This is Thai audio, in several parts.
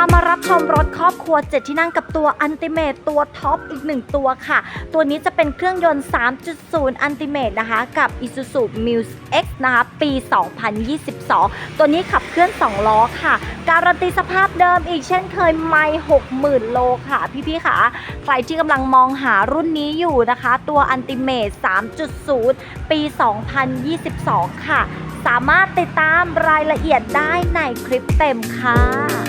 ามารับชมรถครอบครัว 7 ที่นั่งกับตัวอันติเมตตัวท็อปอีก 1 ตัวค่ะ ตัวนี้จะเป็นเครื่องยนต์ 3.0 อันติเมตนะคะ กับ Isuzu Muse X นะคะ ปี 2022 ตัวนี้ขับเคลื่อน 2 ล้อค่ะ การันตีสภาพเดิมอีกเช่นเคยไม่ 60,000 โลค่ะ พี่ๆค่ะ ใครที่กำลังมองหารุ่นนี้อยู่นะคะ ตัวอันติเมต3.0 ปี 2022 ค่ะ สามารถติดตามรายละเอียดได้ในคลิปเต็มค่ะ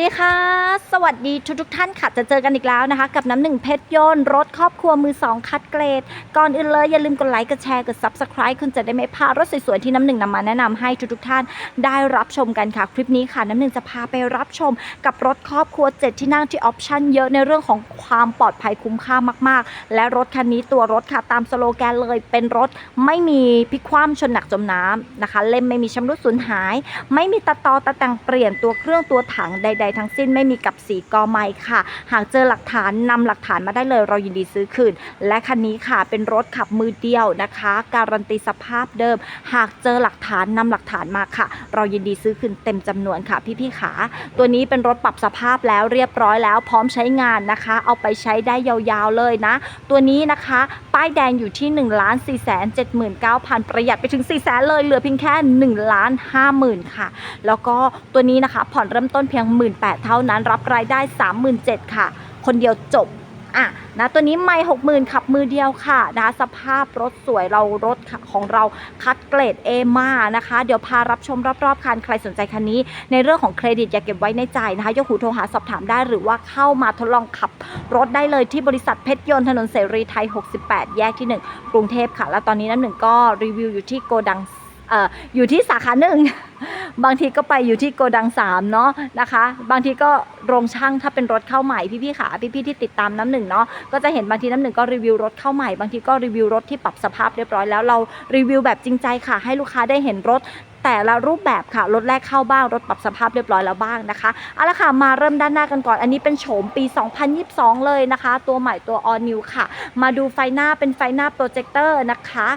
ดีค่ะส วัสดีทุกทุกท่านค่ะ จะเจอกันอีกแล้วนะคะ กับน้ำหนึ่งเพชรยนต์รถครอบครัวมือสองคัดเกรด ก่อนอื่นเลยอย่าลืมกดไลค์กดแชร์กด Subscribe คุณจะได้ไม่พลาดรถสวยๆที่น้ำหนึ่งนำมาแนะนำให้ทุกๆท่านได้รับชมกันค่ะ คลิปนี้ค่ะ น้ำหนึ่งจะพาไปรับชมกับรถครอบครัว7ที่นั่งที่ออปชั่นเยอะในเรื่องของความปลอดภัยคุ้มค่ามากๆ และรถคันนี้ตัวรถค่ะตามสโลแกนเลยเป็นรถไม่มีพิคว่ำชนหนักจมน้ำนะคะ เล่มไม่มีชำรุดสูญหาย ไม่มีตัดต่อตัดแต่งเปลี่ยนตัวเครื่องตัวถังใด ๆ ทั้งสิ้นไม่มีกับสีกอไม้ค่ะ หากเจอหลักฐานนำหลักฐานมาได้เลยเรายินดีซื้อคืน และคันนี้ค่ะเป็นรถขับมือเดียวนะคะ การันตีสภาพเดิม หากเจอหลักฐานนำหลักฐานมาค่ะ เรายินดีซื้อคืนเต็มจำนวนค่ะพี่ๆขาตัวนี้เป็นรถปรับสภาพแล้วเรียบร้อยแล้วพร้อมใช้งานนะคะ เอาไปใช้ได้ยาวๆเลยนะ ตัวนี้นะคะ ป้ายแดงอยู่ที่1นึ่งล้านสี่แสนเจ็ดหมื่นเก้าพันประหยัดไปถึง4ี่แสนเลยเหลือเพียงแค่1นึ่งล้านห้าหมื่นค่ะ แล้วก็ตัวนี้นะคะผ่อนเริ่มต้นเพียง 1 8ื่นเท่านั้นรับรายได้ 37,000ค่ะ คนเดียวจบอะนะตัวนี้ไม่หกหมื่นขับมือเดียวค่ะนะสภาพรถสวยเรารถของเราคัดเกรด A มานะคะ เดี๋ยวพารับชมรอบๆคันใครสนใจคันนี้ ในเรื่องของเครดิตอย่าเก็บไว้ในใจนะคะยกหูโทรหาสอบถามได้หรือว่าเข้ามาทดลองขับรถได้เลยที่บริษัทเพชรยนต์ถนนเสรีไทย 68 แยกที่ 1 กรุงเทพค่ะ แล้วตอนนี้น้ำหนึ่งก็รีวิวอยู่ที่โกดัง อยู่ที่สาขาหนึ่ง บางทีก็ไปอยู่ที่โกดังสามเนาะนะคะ บางทีก็โรงช่างถ้าเป็นรถเข้าใหม่พี่ๆขาพี่ๆที่ติดตามน้ำหนึ่งเนาะก็จะเห็นบางทีน้ำหนึ่งก็รีวิวรถเข้าใหม่ บางทีก็รีวิวรถที่ปรับสภาพเรียบร้อยแล้วเรารีวิวแบบจริงใจค่ะ ให้ลูกค้าได้เห็นรถ แต่ละรูปแบบค่ะ รถแรกเข้าบ้าง รถปรับสภาพเรียบร้อยแล้วบ้างนะคะเอาละค่ะ มาเริ่มด้านหน้ากันก่อน อันนี้เป็นโฉมปี 2022 เลยนะคะ ตัวใหม่ตัว all new ค่ะ มาดูไฟหน้าเป็นไฟหน้าโปรเจคเตอร์นะคะ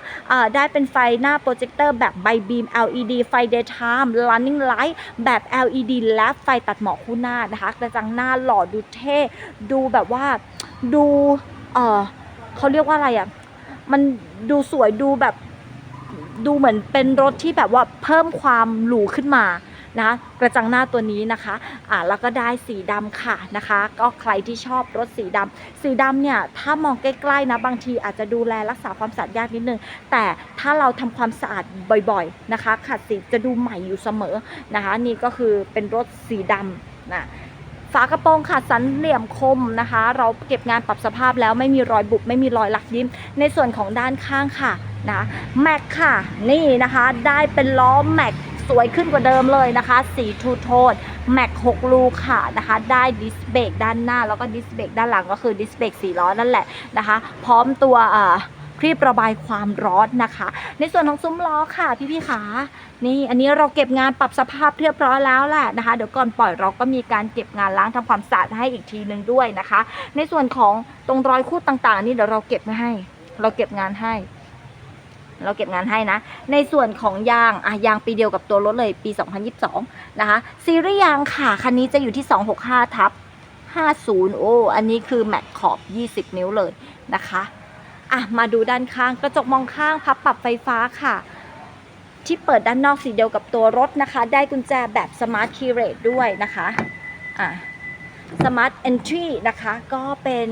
ได้เป็นไฟหน้าโปรเจคเตอร์แบบใบบีม LED ไฟ daytime running light แบบ LED และไฟตัดหมอกคู่หน้านะคะกระจังหน้าหล่อดูเท่ ดูแบบว่าดู เออเขาเรียกว่าอะไรอะ มันดูสวยดูแบบ ดูเหมือนเป็นรถที่แบบว่าเพิ่มความหรูขึ้นมานะกระจังหน้าตัวนี้นะคะอ่าแล้วก็ได้สีดำค่ะนะคะ ก็ใครที่ชอบรถสีดำสีดำเนี่ยถ้ามองใกล้ๆนะบางทีอาจจะดูแลรักษาความสะอาดยากนิดนึง แต่ถ้าเราทำความสะอาดบ่อยๆนะคะขัดสีจะดูใหม่อยู่เสมอนะคะนี่ก็คือเป็นรถสีดำนะฝากระโปรงค่ะสันเหลี่ยมคมนะคะ เราเก็บงานปรับสภาพแล้วไม่มีรอยบุบไม่มีรอยหลักยิ้ม ในส่วนของด้านข้างค่ะ นะแม็กค่ะ นี่นะคะได้เป็นล้อแม็กสวยขึ้นกว่าเดิมเลยนะคะ สีทูโทนแม็ก6ลูกค่ะนะคะ ได้ดิสเบรกด้านหน้า แล้วก็ดิสเบรกด้านหลังก็คือดิสเบรกสีล้อนั่นแหละนะคะ พร้อมตัวอ่าครีบระบายความร้อนนะคะ ในส่วนของซุ้มล้อค่ะพี่ๆขานี่อันนี้เราเก็บงานปรับสภาพเรียบร้อยแล้วแหละนะคะ เดี๋ยวก่อนปล่อยเราก็มีการเก็บงานล้างทำความสะอาดให้อีกทีหนึ่งด้วยนะคะ ในส่วนของตรงรอยคูดต่างๆ นี่เดี๋ยวเราเก็บมาให้ เราเก็บงานให้ เราเก็บงานให้นะ ในส่วนของยางอะยางปีเดียวกับตัวรถเลยปี 2022 นะคะ ซีรีส์ยางค่ะ คันนี้จะอยู่ที่ 265 ทับ 50 โอ้ อันนี้คือแม็กขอบ 20 นิ้วเลยนะคะอะมาดูด้านข้างกระจกมองข้างพับปรับไฟฟ้าค่ะ ที่เปิดด้านนอกสีเดียวกับตัวรถนะคะ ได้กุญแจแบบ Smart Key Rate ด้วยนะคะอะ Smart Entry นะคะ ก็เป็น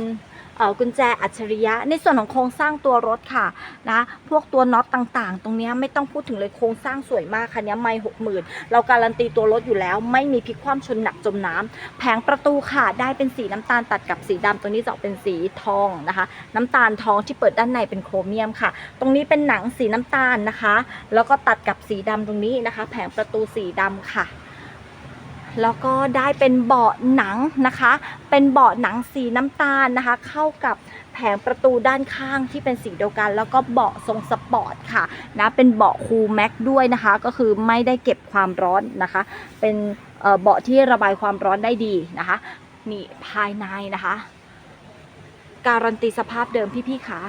กุญแจอัจฉริยะ ในส่วนของโครงสร้างตัวรถค่ะนะพวกตัวน็อตต่างๆ ตรงนี้ไม่ต้องพูดถึงเลยโครงสร้างสวยมากคันนี้ไม่หกหมื่นเราการันตีตัวรถอยู่แล้ว ไม่มีพลิกคว่ำชนหนักจมน้ำแผงประตูค่ะได้เป็นสีน้ำตาลตัดกับสีดำตรงนี้จะออกเป็นสีทองนะคะ น้ำตาลทองที่เปิดด้านในเป็นโครเมียมค่ะ ตรงนี้เป็นหนังสีน้ำตาลนะคะ แล้วก็ตัดกับสีดำตรงนี้นะคะ แผงประตูสีดำค่ะ แล้วก็ได้เป็นเบาะหนังนะคะ เป็นเบาะหนังสีน้ำตาลนะคะ เข้ากับแผงประตูด้านข้างที่เป็นสีเดียวกัน แล้วก็เบาะทรงสปอร์ตค่ะนะเป็นเบาะคูลแม็กด้วยนะคะ ก็คือไม่ได้เก็บความร้อนนะคะ เป็นเอ่อเบาะที่ระบายความร้อนได้ดีนะคะนี่ภายในนะคะ การันตีสภาพเดิมพี่ๆค่ะ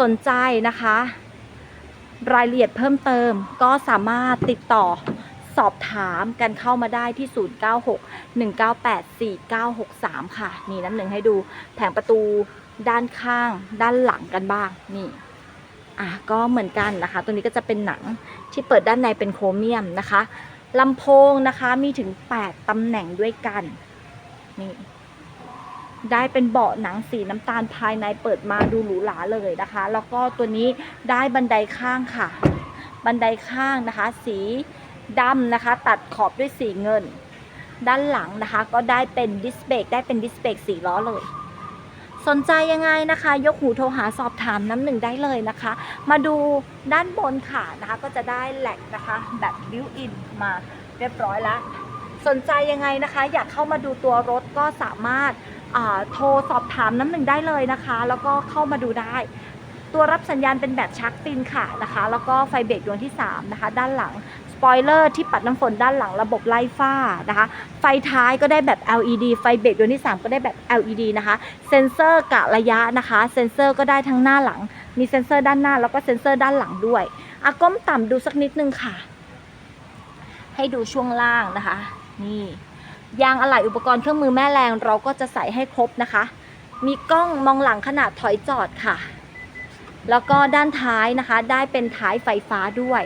สนใจนะคะ รายละเอียดเพิ่มเติมก็สามารถติดต่อ สอบถามกันเข้ามาได้ที่ 096 198 4963 ค่ะ นี่น้ำหนึ่งให้ดูแผงประตูด้านข้างด้านหลังกันบ้างนี่อะก็เหมือนกันนะคะ ตัวนี้ก็จะเป็นหนังที่เปิดด้านในเป็นโครเมียมนะคะลำโพงนะคะมีถึง 8ตำแหน่งด้วยกันนี่ได้เป็นเบาะหนังสีน้ำตาลภายในเปิดมาดูหรูหราเลยนะคะ แล้วก็ตัวนี้ได้บันไดข้างค่ะ บันไดข้างนะคะ สี ดำนะคะ ตัดขอบด้วยสีเงิน ด้านหลังนะคะ ก็ได้เป็นดิสเบรกได้เป็นดิสเบรกสีล้อเลย สนใจยังไงนะคะ ยกหูโทรหาสอบถามน้ำหนึ่งได้เลยนะคะ มาดูด้านบนค่ะนะคะ ก็จะได้แหลกนะคะ แบบบิวอินมาเรียบร้อยแล้วสนใจยังไงนะคะ อยากเข้ามาดูตัวรถก็สามารถาโทรสอบถามน้ำหนึ่งได้เลยนะคะ แล้วก็เข้ามาดูได้ ตัวรับสัญญาณเป็นแบบชักฟินค่ะนะคะ แล้วก็ไฟเบรกดวงที่ 3 นะคะ ด้านหลัง ปอยเลอร์ที่ปัดน้ำฝนด้านหลังระบบไล่ฝ้านะคะ ไฟท้ายก็ได้แบบ LED ไฟเบรกดวงที่ 3 ก็ได้แบบ LED นะคะ เซ็นเซอร์กะระยะนะคะ เซ็นเซอร์ก็ได้ทั้งหน้าหลัง มีเซ็นเซอร์ด้านหน้าแล้วก็เซ็นเซอร์ด้านหลังด้วยอะก้มต่ำดูสักนิดนึงค่ะ ให้ดูช่วงล่างนะคะ นี่ยางอะไหล่อุปกรณ์เครื่องมือแม่แรงเราก็จะใส่ให้ครบนะคะ มีกล้องมองหลังขนาดถอยจอดค่ะ แล้วก็ด้านท้ายนะคะ ได้เป็นท้ายไฟฟ้าด้วย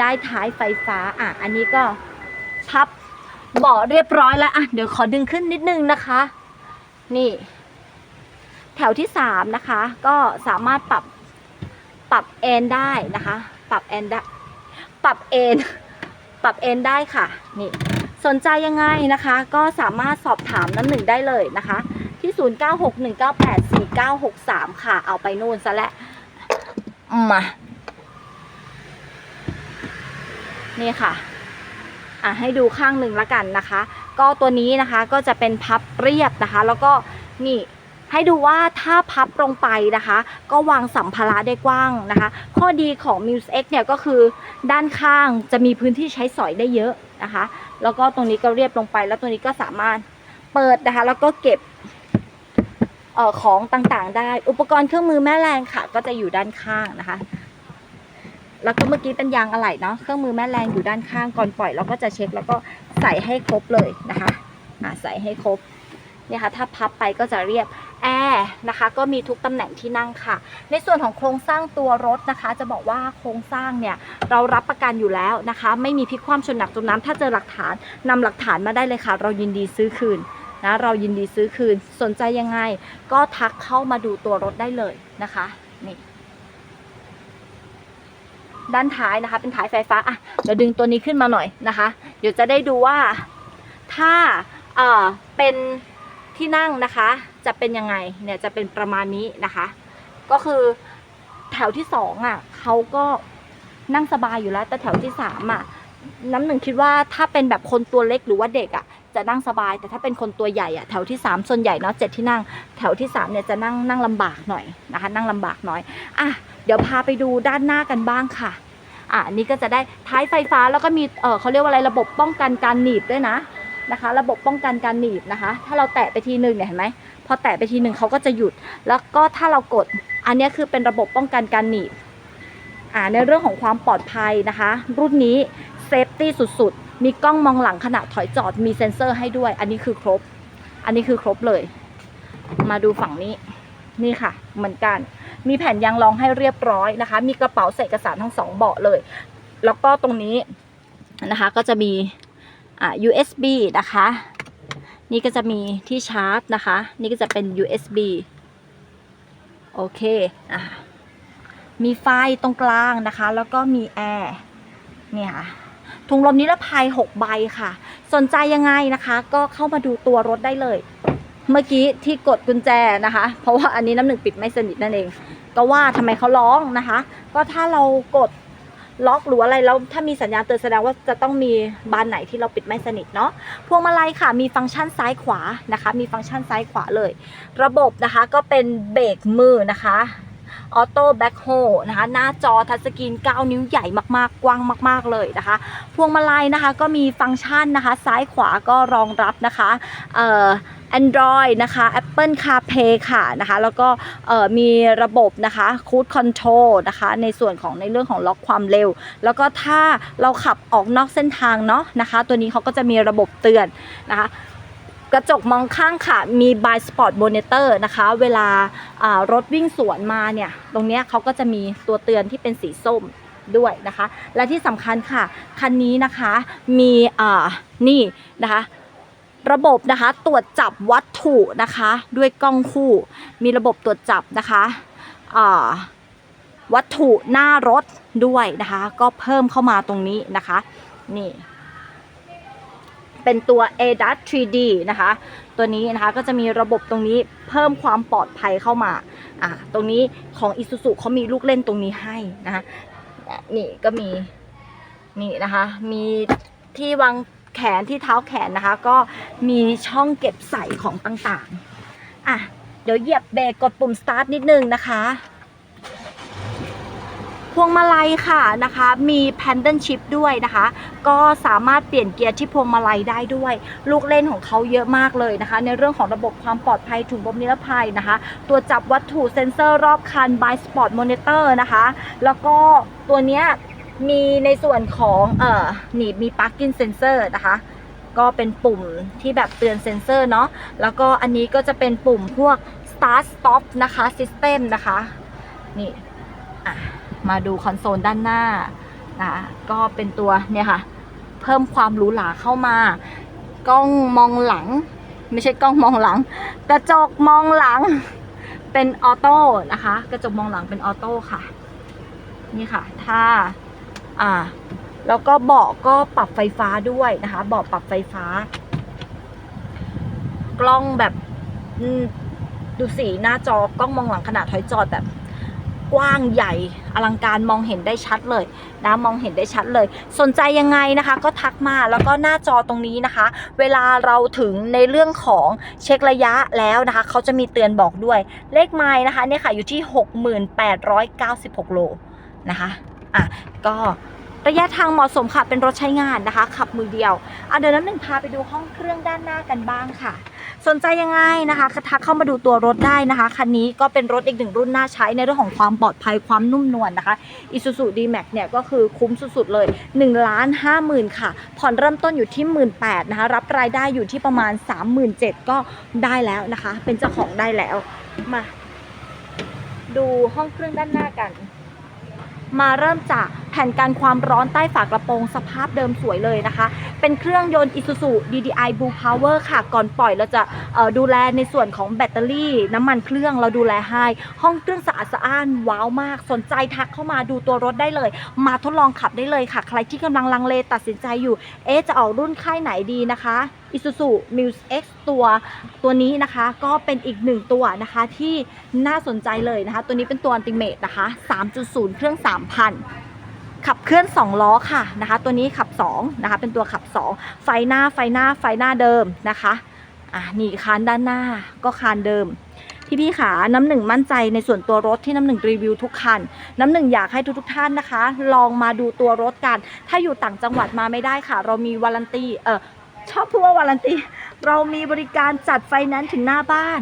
ได้ท้ายไฟฟ้าอะอันนี้ก็พับเบาะเรียบร้อยแล้วอะเดี๋ยวขอดึงขึ้นนิดนึงนะคะ นี่ แถวที่สามนะคะ ก็สามารถปรับปรับเอนได้นะคะ ปรับเอนได้ปรับเอนปรับเอนได้ค่ะ นี่ สนใจยังไงนะคะ ก็สามารถสอบถามน้ำหนึ่งได้เลยนะคะ ที่ 0961984963 ค่ะ เอาไปนู่นซะและ้วมา นี่ค่ะอะให้ดูข้างหนึ่งละกันนะคะ ก็ตัวนี้นะคะก็จะเป็นพับเรียบนะคะ แล้วก็นี่ให้ดูว่าถ้าพับลงไปนะคะ ก็วางสัมภาระได้กว้างนะคะ ข้อดีของ Muse X เนี่ยก็คือด้านข้างจะมีพื้นที่ใช้สอยได้เยอะนะคะ แล้วก็ตรงนี้ก็เรียบลงไป แล้วตัวนี้ก็สามารถเปิดนะคะ แล้วก็เก็บเอ่อของต่างๆ ได้ อุปกรณ์เครื่องมือแม่แรงค่ะ ก็จะอยู่ด้านข้างนะคะ แล้วก็เมื่อกี้เป็นยางอะไหล่เนาะเครื่องมือแม่แรงอยู่ด้านข้างก่อนปล่อยเราก็จะเช็คแล้วก็ใส่ให้ครบเลยนะคะอ่าใส่ให้ครบเนี่ยค่ะถ้าพับไปก็จะเรียบแอร์นะคะก็มีทุกตำแหน่งที่นั่งค่ะ ในส่วนของโครงสร้างตัวรถนะคะ จะบอกว่าโครงสร้างเนี่ยเรารับประกันอยู่แล้วนะคะ ไม่มีพลิกคว่ำชนหนักจมน้ำถ้าเจอหลักฐานนำหลักฐานมาได้เลยค่ะ เรายินดีซื้อคืนนะเรายินดีซื้อคืนสนใจยังไง ก็ทักเข้ามาดูตัวรถได้เลยนะคะนี่ ด้านท้ายนะคะ เป็นท้ายไฟฟ้าอะเดี๋ยวดึงตัวนี้ขึ้นมาหน่อยนะคะ เดี๋ยวจะได้ดูว่าถ้าเอ่อเป็นที่นั่งนะคะ จะเป็นยังไงเนี่ยจะเป็นประมาณนี้นะคะ ก็คือแถวที่สองอะเขาก็นั่งสบายอยู่แล้ว แต่แถวที่สามอะน้ำหนึ่งคิดว่าถ้าเป็นแบบคนตัวเล็กหรือว่าเด็กอะ จะนั่งสบาย แต่ถ้าเป็นคนตัวใหญ่อะแถวที่สามส่วนใหญ่เนาะเจ็ดที่นั่ง แถวที่สามเนี่ยจะนั่งนั่งลำบากหน่อยนะคะ นั่งลำบากหน่อยอะเดี๋ยวพาไปดูด้านหน้ากันบ้างค่ะอะนนี้ก็จะได้ท้ายไฟฟ้าแล้วก็มีเออเขาเรียกว่าอะไรระบบป้องกันการหนีบด้วยนะนะคะ ระบบป้องกันการหนีบนะคะ ถ้าเราแตะไปทีหนึ่งเนี่ยเห็นไหมพอแตะไปทีหนึ่งเขาก็จะหยุด แล้วก็ถ้าเรากดอันนี้คือเป็นระบบป้องกันการหนีบอ่าในเรื่องของความปลอดภัยนะคะ รุ่นนี้เซฟตี้สุด มีกล้องมองหลังขณะถอยจอดมีเซ็นเซอร์ให้ด้วย อันนี้คือครบ อันนี้คือครบเลย มาดูฝั่งนี้นี่ค่ะ เหมือนกัน มีแผ่นยางรองให้เรียบร้อยนะคะ มีกระเป๋าใส่เอกสารทั้งสองเบาะเลย แล้วก็ตรงนี้นะคะก็จะมีอ่า USB นะคะ นี่ก็จะมีที่ชาร์จนะคะ นี่ก็จะเป็น USB โอเคอะมีไฟตรงกลางนะคะ แล้วก็มีแอร์เนี่ยค่ะ ถุงลมนิรภัย 6 ใบค่ะ สนใจยังไงนะคะ ก็เข้ามาดูตัวรถได้เลย เมื่อกี้ที่กดกุญแจนะคะ เพราะว่าอันนี้น้ำหนึ่งปิดไม่สนิทนั่นเอง ก็ว่าทำไมเขาร้องนะคะ ก็ถ้าเรากดล็อกหรืออะไรแล้วถ้ามีสัญญาณเตือนแสดงว่าจะต้องมีบานไหนที่เราปิดไม่สนิทเนาะพวงมาลัยค่ะ มีฟังก์ชันซ้ายขวานะคะ มีฟังก์ชันซ้ายขวาเลย ระบบนะคะก็เป็นเบรกมือนะคะ ออโต้แบ็คโฮนะคะหน้าจอทัชสกรีน 9 นิ้วใหญ่มากๆ กว้างมาก ๆ เลยนะคะ พวงมาลัยนะคะก็มีฟังก์ชันนะคะ ซ้ายขวาก็รองรับนะคะเอ่อ Android นะคะ Apple CarPlay ค่ะนะคะแล้วก็เอ่อมีระบบนะคะ Cruise Control นะคะในส่วนของในเรื่องของล็อกความเร็ว แล้วก็ถ้าเราขับออกนอกเส้นทางเนาะนะคะ ตัวนี้เขาก็จะมีระบบเตือนนะคะกระจกมองข้างค่ะ มี by spot monitor นะคะ เวลา รถวิ่งสวนมาเนี่ย ตรงนี้เขาก็จะมีตัวเตือนที่เป็นสีส้มด้วยนะคะ และที่สำคัญค่ะ คันนี้นะคะมีนี่นะคะ ระบบนะคะตรวจจับวัตถุนะคะ ด้วยกล้องคู่ มีระบบตรวจจับนะคะวัตถุหน้ารถด้วยนะคะ ก็เพิ่มเข้ามาตรงนี้นะคะ นี่ เป็นตัว ADAS 3D นะคะ ตัวนี้นะคะก็จะมีระบบตรงนี้เพิ่มความปลอดภัยเข้ามาอ่าตรงนี้ของ Isuzu เขามีลูกเล่นตรงนี้ให้นะคะอะนี่ก็มีนี่นะคะ มีที่วางแขนที่เท้าแขนนะคะ ก็มีช่องเก็บใส่ของต่างๆอะเดี๋ยวเหยียบเบรกกดปุ่ม start นิดนึงนะคะ พวงมาลัยค่ะนะคะมี Pendant Chip ด้วยนะคะ ก็สามารถเปลี่ยนเกียร์ที่พวงมาลัยได้ด้วย ลูกเล่นของเขาเยอะมากเลยนะคะ ในเรื่องของระบบความปลอดภัยถุงลมนิรภัยนะคะ ตัวจับวัตถุเซ็นเซอร์รอบคัน by spot monitor นะคะ แล้วก็ตัวเนี้ยมีในส่วนของเอ่อนี่มี parking sensor นะคะก็เป็นปุ่มที่แบบเตือนเซ็นเซอร์เนาะ แล้วก็อันนี้ก็จะเป็นปุ่มพวก start stop นะคะ system นะคะ นี่ อะ มาดูคอนโซลด้านหน้านะก็เป็นตัวเนี่ยค่ะ เพิ่มความหรูหราเข้ามากล้องมองหลัง ไม่ใช่กล้องมองหลัง กระจกมองหลังเป็นออโต้นะคะ กระจกมองหลังเป็นออโต้ค่ะ นี่ค่ะ ถ้าอ่า แล้วก็เบาะก็ปรับไฟฟ้าด้วยนะคะ เบาะปรับไฟฟ้า กล้องแบบดูสีหน้าจอกล้องมองหลังขนาดถอยจอดแบบ กว้างใหญ่อลังการมองเห็นได้ชัดเลยนะมองเห็นได้ชัดเลย สนใจยังไงนะคะ ก็ทักมาแล้วก็หน้าจอตรงนี้นะคะ เวลาเราถึงในเรื่องของเช็คระยะแล้วนะคะเขาจะมีเตือนบอกด้วย เลขไม้นะคะเนี่ยค่ะอยู่ที่ 6896 โลนะคะอะก็ระยะทางเหมาะสมค่ะเป็นรถใช้งานนะคะ ขับมือเดียวอะเดี๋ยวน้ำหนึ่งพาไปดูห้องเครื่องด้านหน้ากันบ้างค่ะ สนใจยังไงนะคะทักเข้ามาดูตัวรถได้นะคะคันนี้ก็เป็นรถอีกหนึ่งรุ่นน่าใช้ในเรื่องของความปลอดภัยความนุ่มนวลนะคะ Isuzu D-Max เนี่ยก็คือคุ้มสุดๆเลย1ล้าน5หมื่นค่ะ ผ่อนเริ่มต้นอยู่ที่ 1 8ื่นนะคะรับรายได้อยู่ที่ประมาณ 37,000 ก็ได้แล้วนะคะ เป็นเจ้าของได้แล้วมา ดูห้องเครื่องด้านหน้ากัน มาเริ่มจาก แผ่นกันความร้อนใต้ฝากระโปรงสภาพเดิมสวยเลยนะคะ เป็นเครื่องยนต์ Isuzu DDI Blue Power ค่ะ ก่อนปล่อยเราจะดูแลในส่วนของแบตเตอรี่น้ำมันเครื่องเราดูแลให้ ห้องเครื่องสะอาดสะอ้านว้าวมาก สนใจทักเข้ามาดูตัวรถได้เลย มาทดลองขับได้เลยค่ะ ใครที่กำลังลังเลตัดสินใจอยู่ เอ๊ะจะออกรุ่นค่ายไหนดีนะคะ Isuzu Muse X ตัวตัวนี้นะคะก็เป็นอีกหนึ่งตัวนะคะที่น่าสนใจเลยนะคะ ตัวนี้เป็นตัว Ultimate นะคะ 3.0 เครื่อง 3,000 ขับเคลื่อน 2 ล้อค่ะนะคะ ตัวนี้ขับ2นะคะเป็นตัวขับ 2 ไฟหน้าไฟหน้าไฟหน้าเดิมนะคะอ่านี่คานด้านหน้าก็คานเดิมพี่พี่ขาน้ำหนึ่งมั่นใจในส่วนตัวรถที่น้ำหนึ่งรีวิวทุกคัน น้ำหนึ่งอยากให้ทุกๆท่านนะคะ ลองมาดูตัวรถกัน ถ้าอยู่ต่างจังหวัดมาไม่ได้ค่ะ เรามีวารันตีเออชอบพูดว่าวารันตีเรามีบริการจัดไฟแนนซ์ถึงหน้าบ้าน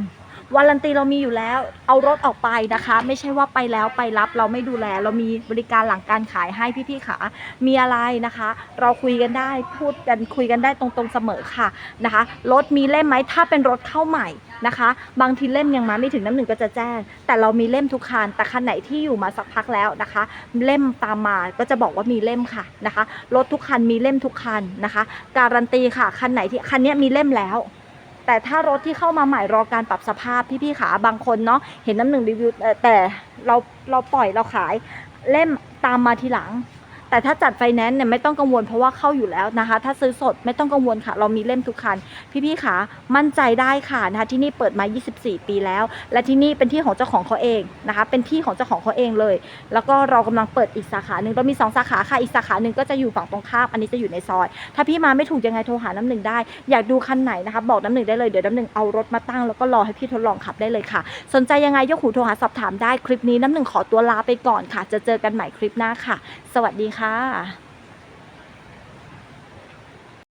วารันตีเรามีอยู่แล้ว เอารถออกไปนะคะ ไม่ใช่ว่าไปแล้วไปรับเราไม่ดูแล เรามีบริการหลังการขายให้พี่ๆขามีอะไรนะคะ เราคุยกันได้พูดกันคุยกันได้ตรงๆเสมอค่ะนะคะรถมีเล่มไหมถ้าเป็นรถเข้าใหม่นะคะ บางทีเล่มยังมาไม่ถึงน้ำหนึ่งก็จะแจ้ง แต่เรามีเล่มทุกคันแต่คันไหนที่อยู่มาสักพักแล้วนะคะ เล่มตามมาก็จะบอกว่ามีเล่มค่ะนะคะรถทุกคันมีเล่มทุกคันนะคะ การันตีค่ะคันไหนที่คันนี้มีเล่มแล้ว แต่ถ้ารถที่เข้ามาใหม่รอการปรับสภาพพี่ๆขาบางคนเนาะเห็นน้ำหนึ่งรีวิวแต่เราเราปล่อยเราขายเล่มตามมาทีหลัง แต่ถ้าจัดไฟแนนซ์เนี่ยไม่ต้องกังวลเพราะว่าเข้าอยู่แล้วนะคะ ถ้าซื้อสดไม่ต้องกังวลค่ะ เรามีเล่มทุกคัน พี่ๆค่ะมั่นใจได้ค่ะนะคะที่นี่เปิดมา 24 ปีแล้ว และที่นี่เป็นที่ของเจ้าของเขาเองนะคะ เป็นที่ของเจ้าของเขาเองเลย แล้วก็เรากำลังเปิดอีกสาขาหนึ่งเรามี 2 สาขาค่ะอีกสาขาหนึ่งก็จะอยู่ฝั่งตรงข้ามอันนี้จะอยู่ในซอย ถ้าพี่มาไม่ถูกยังไงโทรหาน้ำหนึ่งได้ อยากดูคันไหนนะคะบอกน้ำหนึ่งได้เลยเดี๋ยวน้ำหนึ่งเอารถมาตั้งแล้วก็รอให้พี่ทดลองขับได้เลยค่ะ สนใจยังไงยกหูโทรหาสอบถามได้คลิปนี้น้ำหนึ่งขอตัวลาไปก่อนค่ะ จะเจอกันใหม่คลิปหน้าค่ะ สวัสดีค่ะ